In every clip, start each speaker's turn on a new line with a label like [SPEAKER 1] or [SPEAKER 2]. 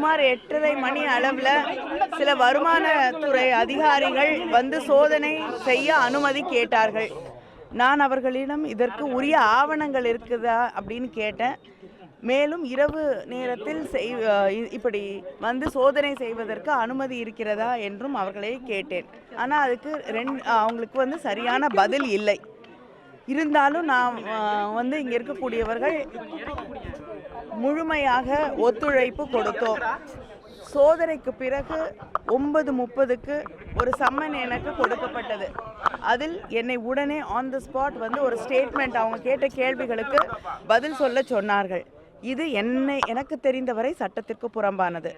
[SPEAKER 1] சுமார் எட்டரை மணி அளவில் சில வருமானத்துறை அதிகாரிகள் வந்து சோதனை செய்ய அனுமதி கேட்டார்கள். நான் அவர்களிடம் இதற்கு உரிய ஆவணங்கள் இருக்குதா அப்படின்னு கேட்டேன். மேலும் இரவு நேரத்தில் செய் இ- இப்படி வந்து சோதனை செய்வதற்கு அனுமதி இருக்கிறதா என்றும் அவர்களை கேட்டேன். ஆனால் அதுக்கு ரெண்டு அவங்களுக்கு வந்து சரியான பதில் இல்லை. இருந்தாலும் நான் வந்து இங்கே இருக்கக்கூடியவர்கள் முழுமையாக ஒத்துழைப்பு கொடுத்தோம். சோதனைக்கு பிறகு ஒன்பது முப்பதுக்கு ஒரு சம்மன் எனக்கு கொடுக்கப்பட்டது. அதில் என்னை உடனே ஆன் த ஸ்பாட் வந்து ஒரு ஸ்டேட்மெண்ட் அவங்க கேட்ட கேள்விகளுக்கு பதில் சொல்ல சொன்னார்கள். இது என்னை எனக்கு தெரிந்தவரை சட்டத்திற்கு புறம்பானது.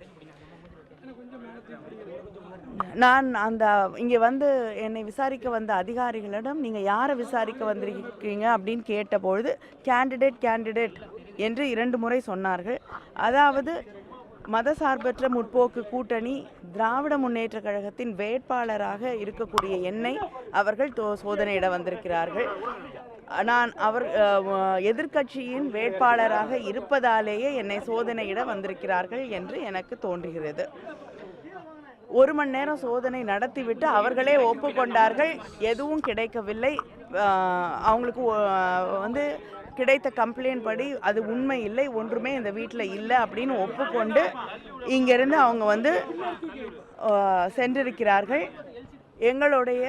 [SPEAKER 1] நான் அந்த இங்கே வந்து என்னை விசாரிக்க வந்த அதிகாரிகளிடம் நீங்கள் யாரை விசாரிக்க வந்திருக்கீங்க? அப்படின்னு கேட்டபொழுது கேண்டிடேட் கேண்டிடேட் என்று இரண்டு முறை சொன்னார்கள். அதாவது மதசார்பற்ற முற்போக்கு கூட்டணி திராவிட முன்னேற்ற கழகத்தின் வேட்பாளராக இருக்கக்கூடிய என்னை அவர்கள் தோ சோதனையிட வந்திருக்கிறார்கள். நான் அவர் அஹ், எதிர்க்கட்சியின் வேட்பாளராக இருப்பதாலேயே என்னை சோதனையிட வந்திருக்கிறார்கள் என்று எனக்கு தோன்றுகிறது. ஒரு மணி நேரம் சோதனை நடத்திவிட்டு அவர்களே ஒப்புக்கொண்டார்கள். எதுவும் கிடைக்கவில்லை. அவங்களுக்கு ஒ- வந்து கிடைத்த கம்ப்ளைண்ட் படி அது உண்மை இல்லை ஒன்றுமே இந்த வீட்டில் இல்லை அப்படின்னு ஒப்புக்கொண்டு இங்கேருந்து அவங்க வந்து சென்றிருக்கிறார்கள். எங்களுடைய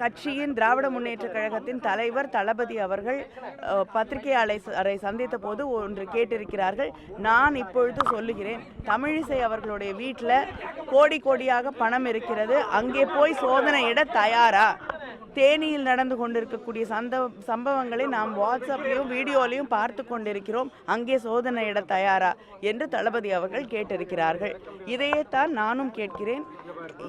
[SPEAKER 1] கட்சியின் திராவிட முன்னேற்ற கழகத்தின் தலைவர் தளபதி அவர்கள் பத்திரிகையாளரை சந்தித்த போது ஒன்று கேட்டிருக்கிறார்கள். நான் இப்பொழுது சொல்லுகிறேன் தமிழிசை அவர்களுடைய வீட்டில் கோடி கோடியாக பணம் இருக்கிறது அங்கே போய் சோதனையிட தயாரா? தேனியில் நடந்து கொண்டிருக்கக்கூடிய சந்த சம்பவங்களை நாம் வாட்ஸ்அப்லேயும் வீடியோலையும் பார்த்து கொண்டிருக்கிறோம். அங்கே சோதனையிட தயாரா? என்று தளபதி அவர்கள் கேட்டிருக்கிறார்கள். இதையே தான் நானும் கேட்கிறேன்.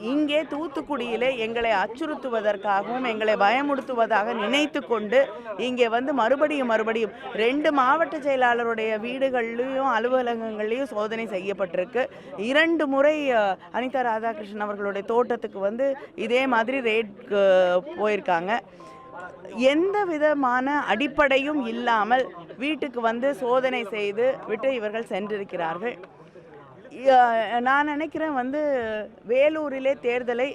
[SPEAKER 1] இங்கே தூத்துக்குடியிலே எங்களை அச்சுறுத்துவதற்காகவும் எங்களை பயமுறுத்துவதாக நினைத்து கொண்டு இங்கே வந்து மறுபடியும் மறுபடியும் ரெண்டு மாவட்ட செயலாளருடைய வீடுகள்லையும் அலுவலகங்கள்லையும் சோதனை செய்யப்பட்டிருக்கு. இரண்டு முறை அனிதா ராதாகிருஷ்ணன் அவர்களுடைய தோட்டத்துக்கு வந்து இதே மாதிரி ரேட் போயிருக்காங்க. எந்த விதமான அடிப்படையும் இல்லாமல் வீட்டுக்கு வந்து சோதனை செய்து விட்டு இவர்கள் சென்றிருக்கிறார்கள். நான் நினைக்கிறேன் வந்து வேலூரிலே தேர்தலை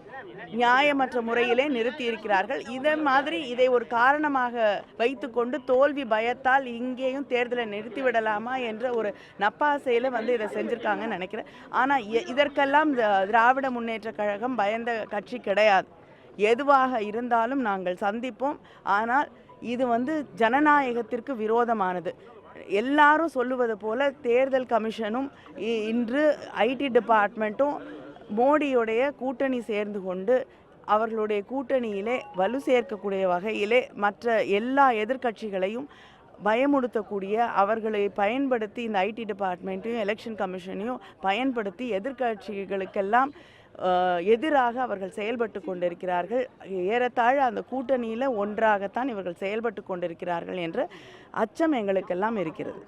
[SPEAKER 1] நியாயமற்ற முறையிலே நிறுத்தியிருக்கிறார்கள். இதே மாதிரி இதை ஒரு காரணமாக வைத்துக்கொண்டு தோல்வி பயத்தால் இங்கேயும் தேர்தலை நிறுத்திவிடலாமா என்ற ஒரு நப்பாசையில் வந்து இதை செஞ்சுருக்காங்கன்னு நினைக்கிறேன். ஆனால் இதற்கெல்லாம் திராவிட முன்னேற்ற கழகம் பயந்த கட்சி கிடையாது. எதுவாக இருந்தாலும் நாங்கள் சந்திப்போம். ஆனால் இது வந்து ஜனநாயகத்திற்கு விரோதமானது. எல்லாரும் சொல்லுவது போல தேர்தல் கமிஷனும் இ- இன்று ஐடி டிபார்ட்மெண்ட்டும் மோடியுடைய கூட்டணி சேர்ந்து கொண்டு அவர்களுடைய கூட்டணியிலே வலு சேர்க்கக்கூடிய வகையிலே மற்ற எல்லா எதிர்க்கட்சிகளையும் பயமுறுத்தக்கூடிய அவர்களை பயன்படுத்தி இந்த ஐடி டிபார்ட்மெண்ட்டையும் எலெக்ஷன் கமிஷனையும் பயன்படுத்தி எதிர்க்கட்சிகளுக்கெல்லாம் எதிராக அவர்கள் செயல்பட்டு கொண்டிருக்கிறார்கள். ஏறத்தாழ அந்த கூட்டணியில் ஒன்றாகத்தான் இவர்கள் செயல்பட்டு கொண்டிருக்கிறார்கள் என்ற அச்சம் எங்களுக்கெல்லாம் இருக்கிறது.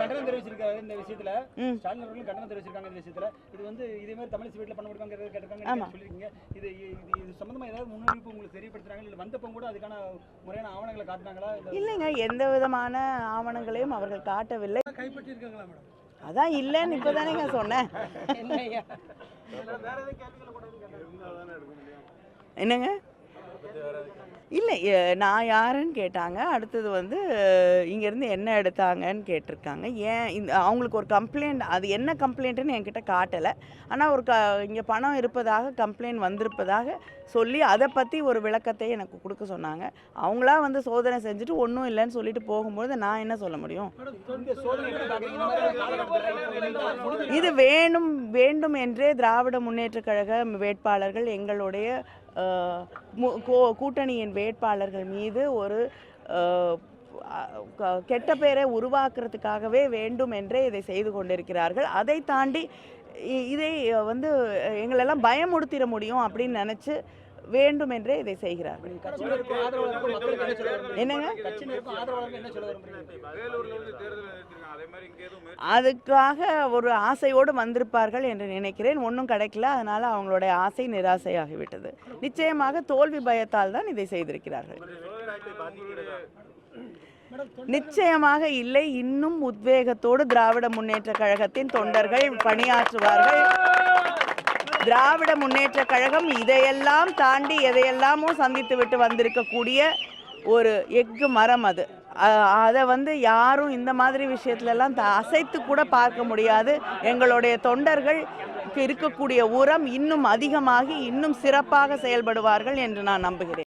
[SPEAKER 2] கண்டனம் தெரிவிச்சிருக்காரு இந்த விஷயத்துல. ஸ்டாலின் கண்டனம் தெரிவிச்சிருக்காங்க இந்த விஷயத்துல. இது வந்து இதே மாதிரி தமிழ் வீட்டில் பண்ண முடியுமாங்க கேட்டிருக்காங்க சொல்லிருக்கீங்க இது இது சம்பந்தமா ஏதாவது முன்னறிவிப்பு உங்களுக்கு தெரியப்படுத்துறாங்க இல்ல வந்தப்போ கூட அதுக்கான முறையான ஆவணங்களை காட்டினாங்களா? இல்ல
[SPEAKER 1] இல்லைங்க எந்த விதமான ஆவணங்களையும் அவர்கள் காட்டவில்லை.
[SPEAKER 2] கைப்பற்றி இருக்காங்களா மேடம்?
[SPEAKER 1] அதான் இல்லைன்னு இப்போதானேங்க சொன்னேன். என்னங்க? இல்லை நான் யாருன்னு கேட்டாங்க. அடுத்தது வந்து இங்கேருந்து என்ன எடுத்தாங்கன்னு கேட்டிருக்காங்க. ஏன் இந்த அவங்களுக்கு ஒரு கம்ப்ளைண்ட் அது என்ன கம்ப்ளைண்ட்டுன்னு என்கிட்ட காட்டலை. ஆனால் ஒரு க இங்கே பணம் இருப்பதாக கம்ப்ளைண்ட் வந்திருப்பதாக சொல்லி அதை பற்றி ஒரு விளக்கத்தை எனக்கு கொடுக்க சொன்னாங்க. அவங்களா வந்து சோதனை செஞ்சுட்டு ஒன்றும் இல்லைன்னு சொல்லிட்டு போகும்போது நான் என்ன சொல்ல முடியும்? இது வேணும் வேண்டும் என்றே திராவிட முன்னேற்றக் கழக வேட்பாளர்கள் எங்களுடைய கூட்டணியின் வேட்பாளர்கள் மீது ஒரு க- கெட்ட பேரை உருவாக்குறதுக்காகவே வேண்டும் என்றே இதை செய்து கொண்டிருக்கிறார்கள். அதை தாண்டி இ- இதை வந்து எங்களெல்லாம் பயமுறுத்திட முடியும் அப்படின்னு நினச்சி வேண்டும் என்றே இதை செய்கிறார்கள்.
[SPEAKER 2] விரும்புறீங்க?
[SPEAKER 1] என்னங்க? அதுக்காக ஒரு ஆசையோடு வந்திருப்பார்கள் என்று நினைக்கிறேன். ஒன்றும் கிடைக்கல. அதனால அவங்களுடைய ஆசை நிராசையாகிவிட்டது. நிச்சயமாக தோல்வி பயத்தால் தான் இதை செய்திருக்கிறார்கள். நிச்சயமாக இல்லை. இன்னும் உத்வேகத்தோடு திராவிட முன்னேற்ற கழகத்தின் தொண்டர்கள் பணியாற்றுவார்கள். திராவிட முன்னேற்ற கழகம் இதையெல்லாம் தாண்டி எதையெல்லாமோ சந்தித்து விட்டு வந்திருக்கக்கூடிய ஒரு எஃகு மரம் அது. அதை வந்து யாரும் இந்த மாதிரி விஷயத்துலலாம் த அசைத்து கூட பார்க்க முடியாது. எங்களுடைய தொண்டர்கள் இருக்கக்கூடிய உரம் இன்னும் அதிகமாகி இன்னும் சிறப்பாக செயல்படுவார்கள் என்று நான் நம்புகிறேன்.